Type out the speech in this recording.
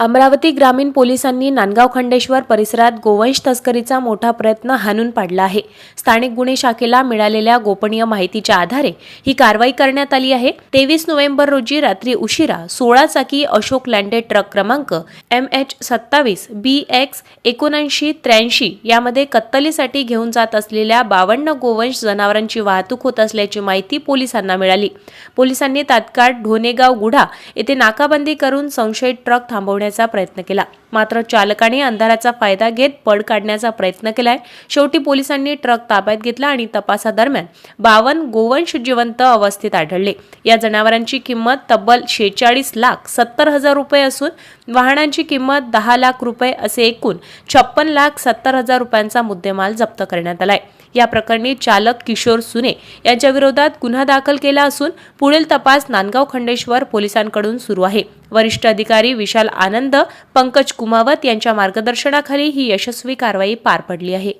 अमरावती ग्रामीण पोलिसांनी नांदगाव खंडेश्वर परिसरात गोवंश तस्करीचा मोठा प्रयत्न हाणून पाडला आहे. स्थानिक गुन्हे शाखेला मिळालेल्या गोपनीय माहितीच्या आधारे ही कारवाई करण्यात आली आहे. तेवीस नोव्हेंबर रोजी रात्री उशिरा सोळा चाकी अशोक लँडेड ट्रक क्रमांक एम एच सत्तावीस बी एक्स एकोणऐंशी त्र्याऐंशी यामध्ये कत्तलीसाठी घेऊन जात असलेल्या बावन्न गोवंश जनावरांची वाहतूक होत असल्याची माहिती पोलिसांना मिळाली. पोलिसांनी तात्काळ ढोनेगाव गुढा येथे नाकाबंदी करून संशयित ट्रक थांबवण्यात थांबवण्याचा प्रयत्न केला. मात्र चालकाने अंधाराचा फायदा घेत पळ काढण्याचा प्रयत्न केलाय. शेवटी पोलिसांनी ट्रक ताब्यात घेतला आणि तपासादरम्यान बावन गोवंश जिवंत अवस्थेत आढळले. या जनावरांची किंमत तब्बल शेहेचाळीस लाख सत्तर हजार रुपये असून वाहनांची किंमत दहा लाख रुपये असे एकूण छप्पन लाख सत्तर हजार रुपयांचा मुद्देमाल जप्त करण्यात आलाय. या प्रकरणी चालक किशोर सुने यांच्या विरोधात गुन्हा दाखल केला असून पुढील तपास नांदगाव खंडेश्वर पोलिसांकडून सुरू आहे. वरिष्ठ अधिकारी विशाल आनंद पंकज कुमावत यांच्या मार्गदर्शनाखाली ही यशस्वी कारवाई पार पडली आहे.